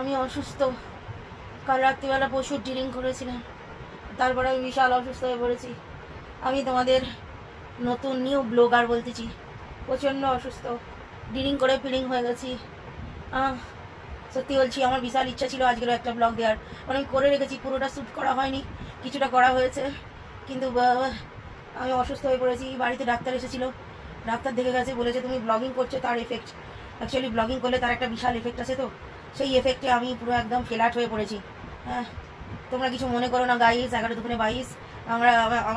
আমি অসুস্থ। কাল রাত্রিবেলা প্রচুর ড্রিলিং করেছিলাম। তারপরে আমি বিশাল অসুস্থ হয়ে পড়েছি। আমি তোমাদের নতুন নিউ ব্লগার বলতেছি। প্রচণ্ড অসুস্থ। ড্রিলিং করে ফিলিং হয়ে গেছি। সত্যি বলছি, আমার বিশাল ইচ্ছা ছিল আজকেরও একটা ব্লগ দেওয়ার। আমি করে রেখেছি, পুরোটা শ্যুট করা হয়নি। কিছুটা করা হয়েছে। কিন্তু আমি অসুস্থ হয়ে পড়েছি। বাড়িতে ডাক্তার এসেছিল। ডাক্তার দেখে গেছে, বলেছে তুমি ব্লগিং করছ, তার এফেক্ট অ্যাকচুয়ালি ব্লগিং করলে তার একটা বিশাল এফেক্ট আছে তো। সেই এফেক্টে আমি পুরো একদম ফেলাট হয়ে পড়েছি। হ্যাঁ তোমরা কিছু মনে করো না গাইস এগারো দুপুরে বাইশ। আমরা,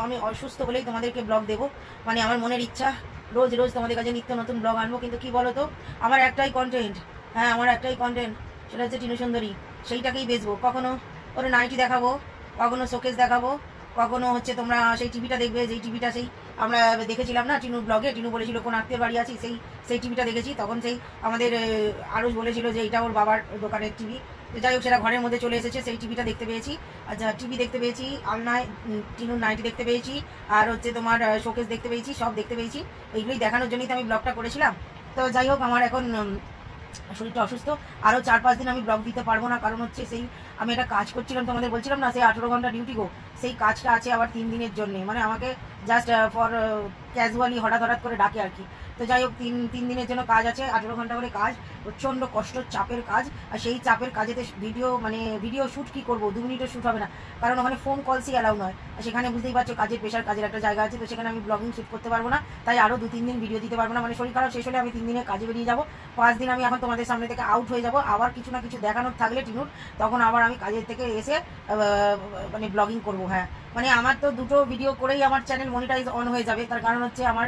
আমি অসুস্থ হলেই তোমাদেরকে ব্লগ দেবো। মানে আমার মনের ইচ্ছা, রোজ রোজ তোমাদের কাছে নিত্য নতুন ব্লগ আনব। কিন্তু কি বলো তো আমার একটাই কন্টেন্ট হ্যাঁ আমার একটাই কন্টেন্ট সেটা হচ্ছে টিনু সুন্দরী। সেইটাকেই বেচবো। কখনো ওর নাইটি দেখাবো, কখনো শোকেস দেখাবো, কখনো হচ্ছে তোমরা সেই টিভিটা দেখবে, যেই টিভিটা সেই আমরা দেখেছিলাম না টিনুর ব্লগে টিনু বলেছিল কোন আত্মীয় বাড়ি আছি, সেই সেই টিভিটা দেখেছি, তখন সেই আমাদের আরও বলেছিল যে এটা ওর বাবার দোকানের টিভি যাই হোক, সেটা ঘরের মধ্যে চলে এসেছে, সেই টিভিটা দেখতে পেয়েছি। আচ্ছা টিভি দেখতে পেয়েছি, আলনায় টিনুর নাইটি দেখতে পেয়েছি, আর হচ্ছে তোমার শোকেস দেখতে পেয়েছি, সব দেখতে পেয়েছি। এইগুলোই দেখানোর জন্যই তো আমি ব্লগটা করেছিলাম। তো যাই হোক, আমার এখন শরীরটা অসুস্থ। আরও চার পাঁচ দিন আমি ব্লগ দিতে পারব না, কারণ হচ্ছে সেই আমি একটা কাজ করছিলাম, তোমাদের বলছিলাম না, সেই আঠেরো ঘণ্টা ডিউটি গো। সেই কাজটা আছে আবার তিন দিনের জন্যে। মানে আমাকে জাস্ট ফর ক্যাজুয়ালি হঠাৎ হঠাৎ করে ডাকে আর কি। তো যাই হোক, তিন তিন দিনের জন্য কাজ আছে, আঠেরো ঘণ্টা করে কাজ, প্রচণ্ড কষ্ট, চাপের কাজ, আর সেই চাপের কাজেতে ভিডিও মানে ভিডিও শ্যুট কি করব? দু মিনিটও শ্যুট হবে না। কারণ ওখানে ফোন কলসই অ্যালাউ নয়। আর সেখানে বুঝতেই পারছ, কাজের পেশার কাজের একটা জায়গা আছে, তো সেখানে আমি ব্লগিং শ্যুট করতে পারব না। তাই আরও দু, তিন দিন ভিডিও দিতে পারব না। মানে শরীর খারাপ শেষ হলে আমি তিন দিনে কাজে বেরিয়ে যাব। পাঁচ দিন আমি এখন তোমাদের সামনে থেকে আউট হয়ে যাব। আবার কিছু না কিছু দেখানোর থাকলে টিনুর, তখন আবার আমি কাজের থেকে এসে মানে ব্লগিং করব হ্যাঁ। মানে আমার তো দুটো ভিডিও করেই আমার চ্যানেল মনিটাইজ অন হয়ে যাবে। তার কারণ হচ্ছে আমার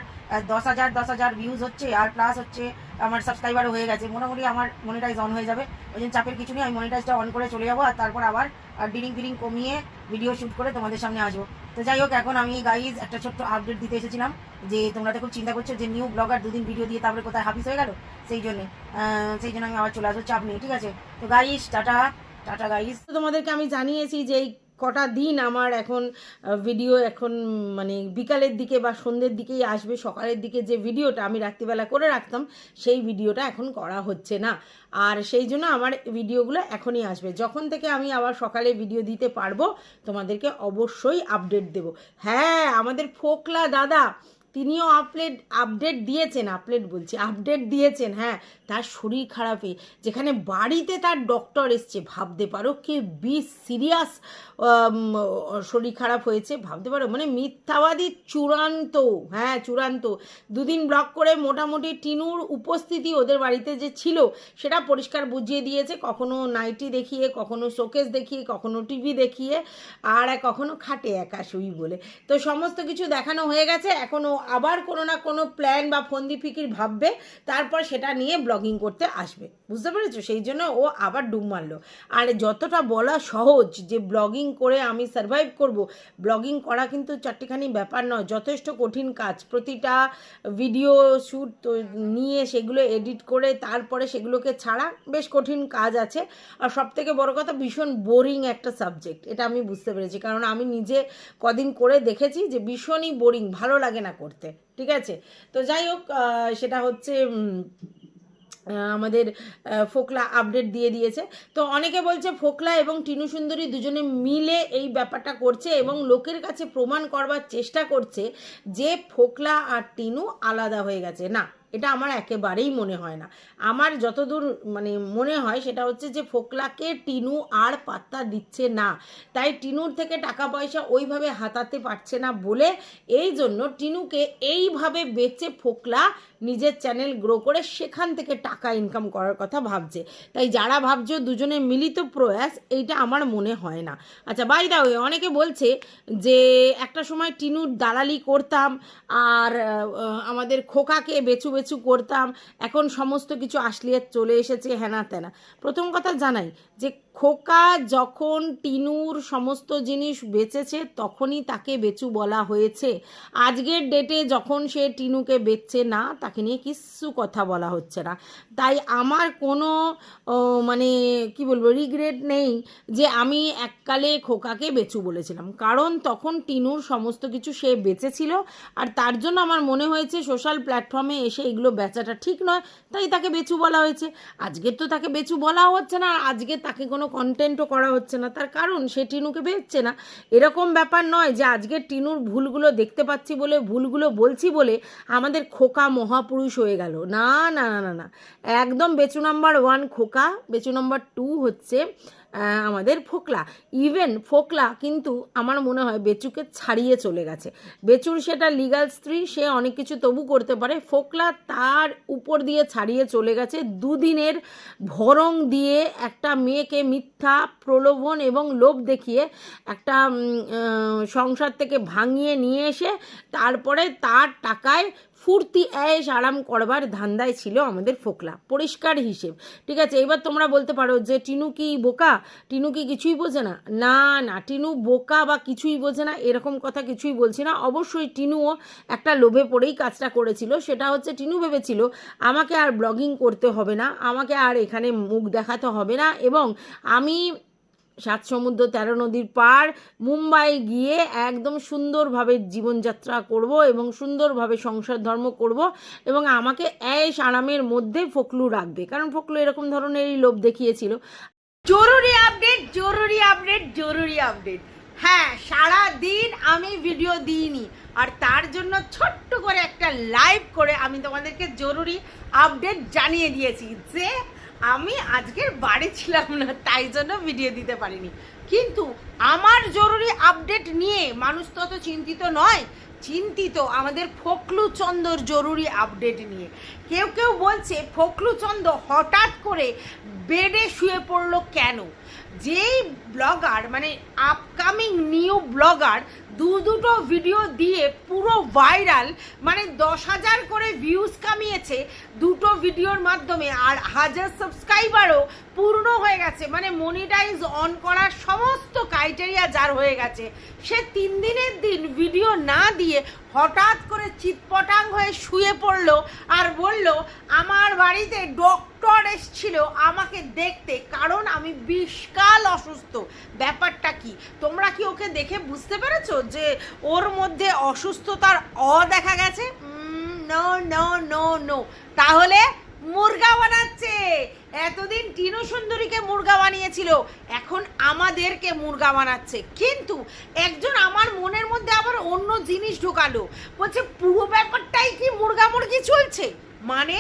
দশ হাজার দশ হাজার ভিউজ হচ্ছে, আর প্লাস হচ্ছে আমার সাবস্ক্রাইবারও হয়ে গেছে। মোটামুটি আমার মনিটাইজ অন হয়ে যাবে। ওই জন্য চাপের কিছু নেই, আমি মনিটাইজটা অন করে চলে যাব, আর তারপর আবার, আর ডিলিং ফিলিং কমিয়ে ভিডিও শ্যুট করে তোমাদের সামনে আসব। তো যাই হোক, এখন আমি গাইজ একটা ছোট্ট আপডেট দিতে এসেছিলাম, যে তোমরা তো খুব চিন্তা করছ যে নিউ ব্লগার দুদিন ভিডিও দিয়ে তারপরে কোথায় হাফিস হয়ে গেল? সেই জন্যে সেই জন্য আমি আবার চলে আসব, চাপ নেই, ঠিক আছে? তো গাইজ টাটা টাটা গাইজ তোমাদেরকে আমি জানিয়েছি যে এই কটা দিন আমার এখন ভিডিও এখন মানে বিকালের দিকে বা সন্ধ্যের দিকেই আসবে, সকালের দিকে যে ভিডিওটা আমি রাত্রিবেলা করে রাখতাম, সেই ভিডিওটা এখন করা হচ্ছে না। আর সেই জন্য আমার ভিডিওগুলো এখনই আসবে। যখন থেকে আমি আবার সকালে ভিডিও দিতে পারব, তোমাদেরকে অবশ্যই আপডেট দেব। হ্যাঁ আমাদের ফোকলা দাদা তিনিও আপলেট আপডেট দিয়েছেন আপলেট বলছি আপডেট দিয়েছেন হ্যাঁ তার শরীর খারাপে, যেখানে বাড়িতে তার ডক্টর এসছে, ভাবতে পারো কি বি সিরিয়াস শরীর খারাপ হয়েছে, ভাবতে পারো মানে মিথ্যাবাদী চূড়ান্ত হ্যাঁ চূড়ান্ত, দুদিন ব্লক করে মোটামুটি টিনুর উপস্থিতি ওদের বাড়িতে যে ছিল, সেটা পরিষ্কার বুঝিয়ে দিয়েছে, কখনো নাইটি দেখিয়ে, কখনো শোকেস দেখিয়ে, কখনো টিভি দেখিয়ে, আর কখনো খাটে একা শুই বলে, তো সমস্ত কিছু দেখানো হয়ে গেছে এখনও আবার কোনো না কোনো প্ল্যান বা ফন্দি ফিকির ভাববে, তারপর সেটা নিয়ে ব্লগিং করতে আসবে। বুঝতে পেরেছ? সেই জন্য ও আবার ডুব মারলো। আর যতটা বলা সহজ যে ব্লগিং করে আমি সার্ভাইভ করব ব্লগিং করা কিন্তু চারটিখানি ব্যাপার নয়, যথেষ্ট কঠিন কাজ। প্রতিটা ভিডিও শ্যুট নিয়ে সেগুলো এডিট করে তারপরে সেগুলোকে ছাড়া বেশ কঠিন কাজ আছে। আর সব থেকে বড় কথা, ভীষণ বোরিং একটা সাবজেক্ট এটা আমি বুঝতে পেরেছি। কারণ আমি নিজে কদিন করে দেখেছি যে ভীষণই বোরিং ভালো লাগে না করতে। ঠিক আছে? তো যাই হোক সেটা হচ্ছে আমাদের ফোকলা আপডেট দিয়ে দিয়েছে। তো অনেকে বলছে ফোকলা এবং টিনু সুন্দরী দুজনে মিলে এই ব্যাপারটা করছে এবং লোকের কাছে প্রমাণ করবার চেষ্টা করছে যে ফোকলা আর টিনু আলাদা হয়ে গেছে। না এটা আমার একেবারেই মনে হয় না। আমার যতদূর মানে মনে হয় সেটা হচ্ছে যে ফোকলাকে টিনু আর পাত্তা দিচ্ছে না। তাই টিনুর থেকে টাকা পয়সা ওইভাবে হাতাতে পারছে না বলে এই জন্য টিনুকে এইভাবে বেচে ফোকলা নিজের চ্যানেল গ্রো করে সেখান থেকে টাকা ইনকাম করার কথা ভাবছে। তাই যারা ভাবছ দুজনের মিলিত প্রয়াস, এইটা আমার মনে হয় না। আচ্ছা বাই দা ওয়ে অনেকে বলছে যে একটা সময় টিনুর দালালি করতাম, আর আমাদের খোকাকে বেচু বেচু করতাম, এখন সমস্ত কিছু আসলিয়ে চলে এসেছে হেনা তেনা। প্রথম কথা জানাই যে খোকা যখন টিনুর সমস্ত জিনিস বেচেছে, তখনই তাকে বেচু বলা হয়েছে। আজকের ডেটে যখন সে টিনুকে বেচছে, না, তাকে নিয়ে কিচ্ছু কথা বলা হচ্ছে না। তাই আমার কোনো মানে কি বলব রিগ্রেট নেই যে আমি এককালে খোকাকে বেচু বলেছিলাম। কারণ তখন টিনুর সমস্ত কিছু সে বেচেছিল, আর তার জন্য আমার মনে হয়েছে সোশ্যাল প্ল্যাটফর্মে এসে এগুলো বেচাটা ঠিক নয়, তাই তাকে বেচু বলা হয়েছে। আজকে তো তাকে বেচু বলা হচ্ছে না আজকে তাকে কোনো কন্টেন্টও করা হচ্ছে না। তার কারণ সে টিনুকে বেচছে না। এরকম ব্যাপার নয় যে আজকে টিনুর ভুলগুলো দেখতে পাচ্ছি বলে, ভুলগুলো বলছি বলে আমাদের খোকা মহাপুরুষ হয়ে গেল। না না না না না। একদম বেচু নাম্বার ওয়ান খোকা, বেচু নাম্বার টু হচ্ছে আমাদের ফোকলা। ইভেন ফোকলা কিন্তু আমার মনে হয় বেচুকে ছাড়িয়ে চলে গেছে। বেচুর সেটা লিগাল স্ত্রী, সে অনেক কিছু তবু করতে পারে। ফোকলা তার উপর দিয়ে ছাড়িয়ে চলে গেছে। দুদিনের ভরং দিয়ে একটা মেয়েকে মিথ্যা প্রলোভন এবং লোভ দেখিয়ে একটা সংসার থেকে ভাঙিয়ে নিয়ে এসে তারপরে তার টাকায় ফুর্তি, অ্যাশ, আরাম করবার ধান্দায় ছিল আমাদের ফোকলা। পরিষ্কার হিসেব। ঠিক আছে, এবার তোমরা বলতে পারো যে টিনু কি বোকা? টিনু কি কিছুই বোঝে না? না না, টিনু বোকা বা কিছুই বোঝে না, এরকম কথা কিছুই বলছি না। অবশ্যই টিনুও একটা লোভে পড়েই কাজটা করেছিল, সেটা হচ্ছে টিনু ভেবেছিল, আমাকে আর ব্লগিং করতে হবে না, আমাকে আর এখানে মুখ দেখাতে হবে না, এবং আমি সাত সমুদ্র তেরো নদীর পার মুম্বাই গিয়ে একদম সুন্দরভাবে জীবনযাত্রা করব এবং সুন্দরভাবে সংসার ধর্ম করব এবং আমাকে অ্যাশ আরামের মধ্যে ফকলু রাখবে। কারণ ফকলু এরকম ধরনেরই লোভ দেখিয়েছিল। জরুরি আপডেট জরুরি আপডেট জরুরি আপডেট। হ্যাঁ সারা দিন আমি ভিডিও দিইনি। আর তার জন্য ছোট্ট করে একটা লাইভ করে আমি তোমাদেরকে জরুরি আপডেট জানিয়ে দিয়েছি যে আমি আজকের বাড়ি ছিলাম না, তাই জন্য ভিডিও দিতে পারিনি। কিন্তু আমার জরুরি আপডেট নিয়ে মানুষ তত চিন্তিত নয়, চিন্তিত আমাদের ফকলু চন্দর জরুরি আপডেট নিয়ে। কেউ কেউ বলছে, ফকলু চন্দ হঠাৎ করে বেডে শুয়ে পড়ল কেন? যেই ব্লগার মানে আপকামিং নিউ ব্লগার দু দুটো ভিডিও দিয়ে পুরো ভাইরাল মানে দশ হাজার করে ভিউজ কামিয়েছে দুটো ভিডিওর মাধ্যমে, আর হাজার সাবস্ক্রাইবারও পূর্ণ হয়ে গেছে। মানে মনিটাইজ অন করার সমস্ত ক্রাইটেরিয়া যার হয়ে গেছে। সে তিন দিনের দিন ভিডিও না দিয়ে হঠাৎ করে চিৎপটাং হয়ে শুয়ে পড়ল আর বলল, আমার বাড়িতে ডক্টর এসছিল আমাকে দেখতে, কারণ আমি বিশকাল অসুস্থ। ব্যাপারটা কি? তোমরা কি ওকে দেখে বুঝতে পেরেছ যে ওর মধ্যে অসুস্থতার অ দেখা গেছে? নো নো নো নো তাহলে মুরগা বানাচ্ছে। এতদিন টিনু সুন্দরীকে মুরগা বানিয়েছিল, এখন আমাদেরকে মুরগা বানাচ্ছে। কিন্তু একজন আমার মনের মধ্যে আবার অন্য জিনিস ঢোকালো। বলছে, পুরো ব্যাপারটাই কি মুরগা মুরগি চলছে? মানে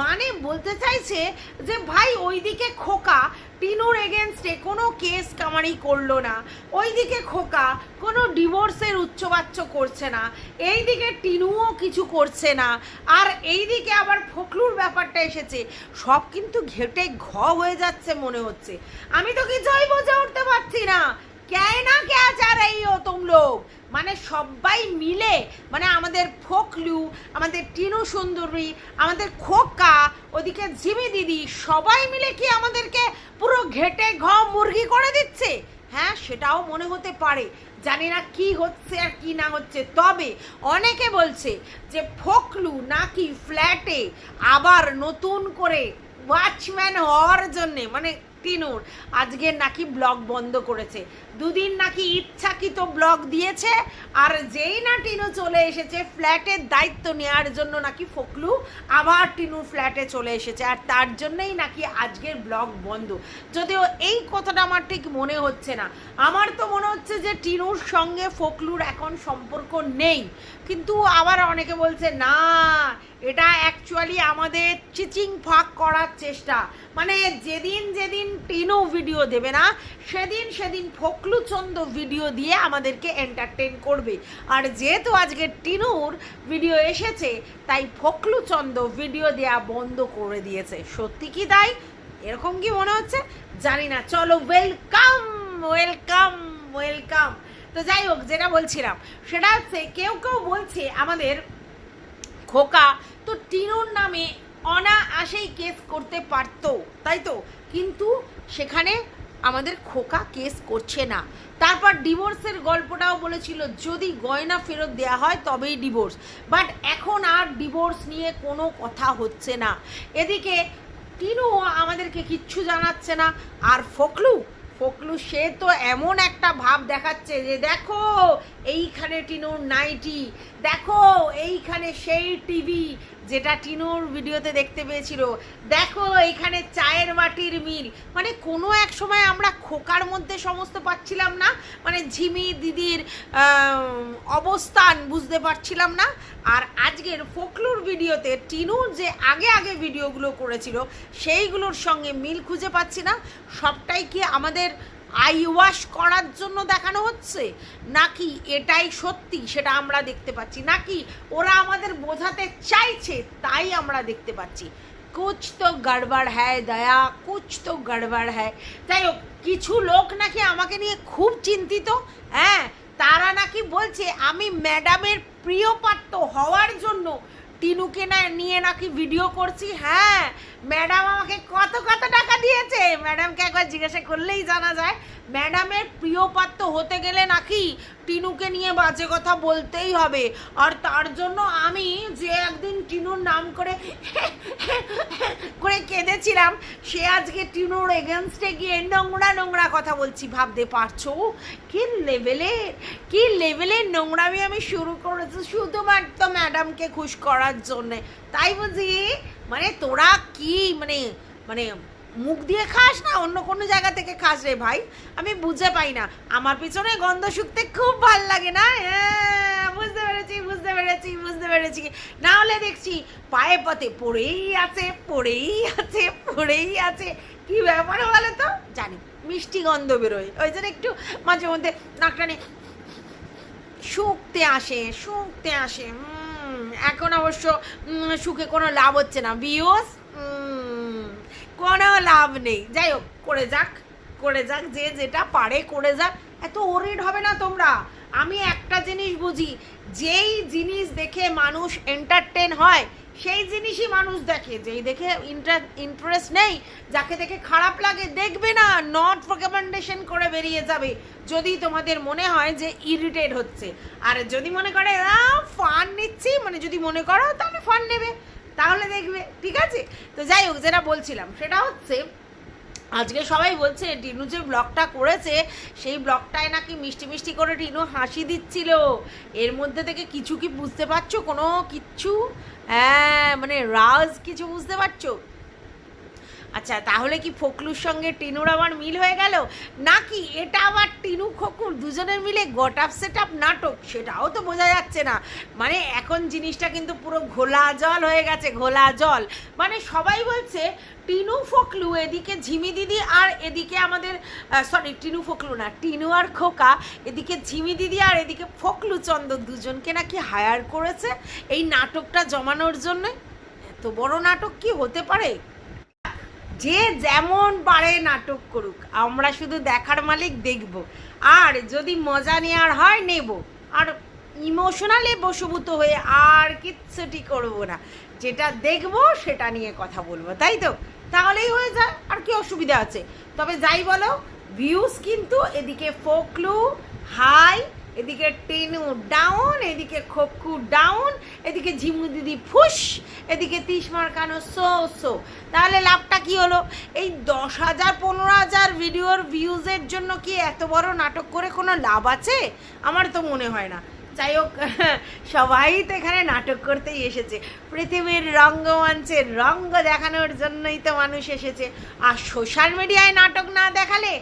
মানে বলতে চাইছে যে, ভাই, ওইদিকে খোকা টিনুর এগেনস্টে কোনো কেস কামারি করল না। ওইদিকে খোকা কোনো ডিভোর্সের উচ্চবাচ্য করছে না। এইদিকে টিনুও কিছু করছে না। আর এইদিকে আবার ফখলুর ব্যাপারটা এসেছে। সব কিন্তু ঘেটে ঘ হয়ে যাচ্ছে মনে হচ্ছে। আমি তো কিছুই বুঝে উঠতে পারছি না। কে না কে আচার এই ও তোম লোক মানে সবাই মিলে মানে আমাদের ফোকলু, আমাদের টিনু সুন্দরী, আমাদের খোকা, ওদিকে ঝিমি দিদি, সবাই মিলে কি আমাদেরকে পুরো ঘেটে ঘ মুরগি করে দিচ্ছে? হ্যাঁ সেটাও মনে হতে পারে। জানি না কি হচ্ছে আর কি না হচ্ছে। তবে অনেকে বলছে যে ফোকলু নাকি ফ্ল্যাটে আবার নতুন করে ওয়াচম্যান হওয়ার জন্যে মানে টিনুর আজকে নাকি ব্লগ বন্ধ করেছে। দুদিন নাকি ইচ্ছাকৃত ব্লগ দিয়েছে, আর যেই না টিনু চলে এসেছে, ফ্ল্যাটের দায়িত্ব নেওয়ার জন্য নাকি ফকলু আবার টিনুর ফ্ল্যাটে চলে এসেছে, আর তার জন্যই নাকি আজকের ব্লগ বন্ধ। যদিও এই কথাটা আমার ঠিক মনে হচ্ছে না। আমার তো মনে হচ্ছে যে টিনুর সঙ্গে ফকলুর এখন সম্পর্ক নেই। কিন্তু আবার অনেকে বলছে, না এটা অ্যাকচুয়ালি আমাদের চিচিং ফাঁক করার চেষ্টা। মানে যেদিন যেদিন টিনু ভিডিও দেবে না, সেদিন সেদিন ফকলুচন্দ ভিডিও দিয়ে আমাদেরকে এন্টারটেন করবে। আর যেহেতু আজকে টিনুর ভিডিও এসেছে, তাই ফকলুচন্দ ভিডিও দেয়া বন্ধ করে দিয়েছে। সত্যি কি তাই? এরকম কি মনে হচ্ছে? জানি না। চলো ওয়েলকাম ওয়েলকাম ওয়েলকাম তো যাই হোক, যেটা বলছিলাম, সেটা হচ্ছে কেউ কেউ বলছে আমাদের খোকা। তো টিনুর নামে অনায়াসেই কেস করতে পারতো, তাই তো? কিন্তু সেখানে আমাদের খোকা কেস করছে না। তারপর ডিভোর্সের গল্পটাও বলেছিল, যদি গয়না ফেরত দেওয়া হয় তবেই ডিভোর্স। বাট এখন আর ডিভোর্স নিয়ে কোনো কথা হচ্ছে না। এদিকে টিনু আমাদেরকে কিচ্ছু জানাচ্ছে না। আর ফকলু? ফকলু, সে তো এমন একটা ভাব দেখাচ্ছে যে, দেখো, এইখানে টিনুর নাইটি। দেখো, এইখানে সেই টিভি যেটা টিনুর ভিডিওতে দেখতে পেয়েছিল। দেখো, এইখানে চায়ের বাটির মিল। মানে কোনো এক সময় আমরা খোকার মধ্যে সমস্ত পাচ্ছিলাম না। মানে ঝিমি দিদির অবস্থান বুঝতে পারছিলাম না। আর আজকের ফোকলুর ভিডিওতে টিনুর যে আগে আগে ভিডিওগুলো করেছিল, সেইগুলোর সঙ্গে মিল খুঁজে পাচ্ছি না। সবটাই কি আমাদের আই ওয়াশ করার জন্য দেখানো হচ্ছে? নাকি এটাই সত্যি সেটা আমরা দেখতে পাচ্ছি? নাকি ওরা আমাদের বোঝাতে চাইছে তাই আমরা দেখতে পাচ্ছি? কুছ তো গড়বড় হ্যায় দয়া, কুছ তো গড়বড় হ্যায়। যাই হোক, কিছু লোক নাকি আমাকে নিয়ে খুব চিন্তিত হ্যাঁ? তারা নাকি বলছে, আমি ম্যাডামের প্রিয় পাত্র হওয়ার জন্য টিনুকে না, নিয়ে নাকি ভিডিও করছি। হ্যাঁ ম্যাডাম আমাকে কত কত টাকা দিয়েছে? ম্যাডামকে একবার জিজ্ঞাসা করলেই জানা যায়, ম্যাডামের প্রিয় পাত্র হতে গেলে নাকি টিনুকে নিয়ে বাজে কথা বলতেই হবে। আর তার জন্য আমি যে একদিন টিনুর নাম করে করে কেঁদেছিলাম, সে আজকে টিনুর এগেনস্টে গিয়ে নোংরা নোংরা কথা বলছি। ভাবতে পারছ? কি লেভেলের কি লেভেলের নোংরামি আমি শুরু করেছি শুধুমাত্র ম্যাডামকে খুশ করার জন্যে। তাই বুঝি? মানে তোরা কি? মানে মানে মুখ দিয়ে খাস না অন্য কোনো জায়গা থেকে খাস রে ভাই। আমি বুঝে পাই না। আমার পিছনে গন্ধ শুকতে খুব ভালো লাগে না? হ্যাঁ, বুঝতে পেরেছি বুঝতে পেরেছি বুঝতে পেরেছি। না হলে দেখছি পায়ে পথে পড়েই আছে পড়েই আছে পড়েই আছে। কি ব্যাপার বলে তো? জানি মিষ্টি গন্ধ বেরোয়। ওই জন্য একটু মাঝে মধ্যে নাকটানে শুকতে আসে শুকতে আসে। এখন অবশ্য শুকে কোনো লাভ হচ্ছে না। বিয়স লাভ নেই। যাই হোক, করে যাক করে যাক, যে যেটা পারে করে যাক। এত ওরিড হবে না তোমরা? আমি একটা জিনিস বুঝি, যেই জিনিস দেখে মানুষ এন্টারটেন হয়, সেই জিনিসই মানুষ দেখে। যেই দেখে ইন্টারেস্ট নেই, যাকে দেখে খারাপ লাগে, দেখবে না নট রেকমেন্ডেশন করে বেরিয়ে যাবে। যদি তোমাদের মনে হয় যে ইরিটেট হচ্ছে। আর যদি মনে করে ফান নিচ্ছি মানে যদি মনে করো, তাহলে ফান নেবে। তাহলে দেখবে, ঠিক আছে? তো যাই হোক, যেটা বলছিলাম, সেটা হচ্ছে, আজকে সবাই বলছে, টিনু যে ব্লগটা করেছে, সেই ব্লগটায় নাকি মিষ্টি মিষ্টি করে টিনু হাসি দিচ্ছিল। এর মধ্যে থেকে কিছু কি বুঝতে পারছ? কোনো কিচ্ছু হ্যাঁ মানে রাজ কিছু বুঝতে পারছ? আচ্ছা তাহলে কি ফকলুর সঙ্গে টিনুর আবার মিল হয়ে গেল? নাকি এটা আবার টিনু খকুর দুজনের মিলে গট আপ সেট আপ নাটক? সেটাও তো বোঝা যাচ্ছে না। মানে এখন জিনিসটা কিন্তু পুরো ঘোলা জল হয়ে গেছে, ঘোলা জল। মানে সবাই বলছে, টিনু, ফকলু, এদিকে ঝিমি দিদি আর এদিকে আমাদের সরি টিনু, ফকলু না, টিনু আর খোকা, এদিকে ঝিমি দিদি আর এদিকে ফকলু চন্দ্র দুজনকে নাকি হায়ার করেছে এই নাটকটা জমানোর জন্য? এত বড় নাটক কি হতে পারে? যে যেমন পারে নাটক করুক, আমরা শুধু দেখার মালিক দেখব। আর যদি মজা নেওয়ার হয়, নেব। আর ইমোশনালি বশভূত হয়ে আর কিচ্ছুটি করব না। যেটা দেখব, সেটা নিয়ে কথা বলব, তাই তো? তাহলেই হয়ে যায়, আর কি অসুবিধা আছে? তবে যাই বলো ভিউজ কিন্তু এদিকে ফোকলু, হাই এদিকে টেনু ডাউন এদিকে খোকু ডাউন এদিকে ঝিমু দিদি ফুস এদিকে তিস মার্কানো সো সো তাহলে লাভটা কি হলো? এই দশ হাজার, পনেরো হাজার ভিডিওর ভিউজের জন্য কি এত বড় নাটক করে কোনো লাভ আছে? আমার তো মনে হয় না। যাই হোক, সবাই তো এখানে নাটক করতেই এসেছে। পৃথিবীর রঙ্গমঞ্চের রঙ্গ দেখানোর জন্যই তো মানুষ এসেছে। আর সোশ্যাল মিডিয়ায় নাটক না দেখালে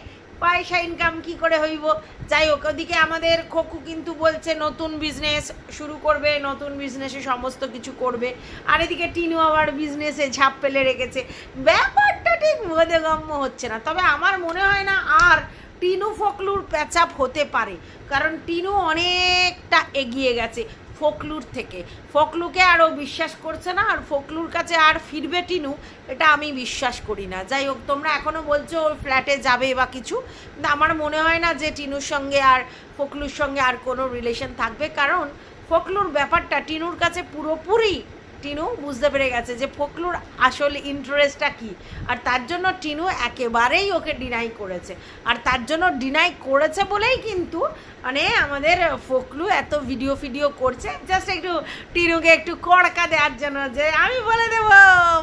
পয়সা ইনকাম কি করে হইব? যাই হোক, ওদিকে আমাদের খোকু কিন্তু বলছে, নতুন বিজনেস শুরু করবে, নতুন বিজনেসে সমস্ত কিছু করবে। আর এদিকে টিনু আবার বিজনেসে ঝাঁপ ফেলে রেখেছে। ব্যাপারটা ঠিক বোধগম্য হচ্ছে না। তবে আমার মনে হয় না আর টিনু ফকলুর প্যাচাপ হতে পারে। কারণ টিনু অনেকটা এগিয়ে গেছে। ফকলুর থেকে। ফকলুকে আরও বিশ্বাস করছে না, আর ফকলুর কাছে আর ফিরবে টিনু, এটা আমি বিশ্বাস করি না। যাই হোক, তোমরা এখনও বলছো ওর ফ্ল্যাটে যাবে বা কিছু। কিন্তু আমার মনে হয় না যে টিনুর সঙ্গে আর ফকলুর সঙ্গে আর কোনো রিলেশন থাকবে। কারণ ফকলুর ব্যাপারটা টিনুর কাছে পুরোপুরি টিনু বুঝতে পেরে গেছে যে ফকলুর আসল ইন্টারেস্টটা কি। আর তার জন্য টিনু একেবারেই ওকে ডিনাই করেছে। আর তার জন্য ডিনাই করেছে বলেই কিন্তু মানে আমাদের ফকলু এত ভিডিও ফিডিও করছে জাস্ট একটু টিনুকে একটু কড়কা দেওয়ার জন্য যে, আমি বলে দেবো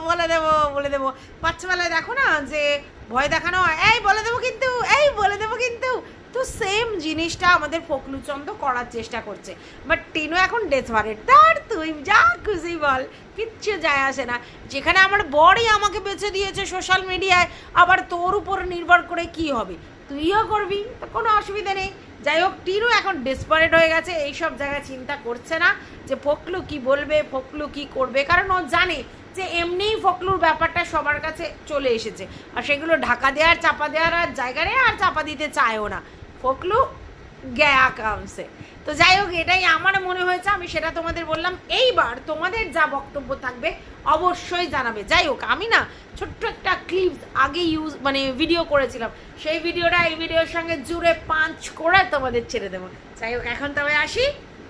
বলে দেবো বলে দেবো। বাচ্চাবেলায় দেখো না যে ভয় দেখানো হয়। এই, বলে দেবো কিন্তু, এই, বলে দেবো কিন্তু। তো সেম জিনিসটা আমাদের ফকলুচন্দ করার চেষ্টা করছে। বাট টিনু এখন ডেসপারেট তার তুই যা খুশি বল, কিচ্ছু যায় আসে না। যেখানে আমার বরই আমাকে বেছে দিয়েছে সোশ্যাল মিডিয়ায় আবার তোর উপর নির্ভর করে কি হবে? তুইও করবি, তো কোনো অসুবিধা নেই। যাই হোক, টিনু এখন ডেসপারেট হয়ে গেছে। এইসব জায়গায় চিন্তা করছে না যে ফকলু কি বলবে ফকলু কি করবে, কারণ ও জানে যে এমনিই ফকলুর ব্যাপারটা সবার কাছে চলে এসেছে। আর সেগুলো ঢাকা দেওয়ার, চাপা দেওয়ার আর জায়গা নেই, আর চাপা দিতে চায়ও না। ফকলু গ্যায়া কামসে তো যাই হোক, এটাই আমার মনে হয়েছে, আমি সেটা তোমাদের বললাম। এইবার তোমাদের যা বক্তব্য থাকবে অবশ্যই জানাবে। যাই হোক, আমি না ছোট্ট একটা ক্লিপস আগে ইউজ মানে ভিডিও করেছিলাম। সেই ভিডিওটা এই ভিডিওর সঙ্গে জুড়ে পাঞ্চ করে তোমাদের ছেড়ে দেবো। যাই হোক, এখন তবে আসি।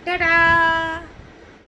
টাটা!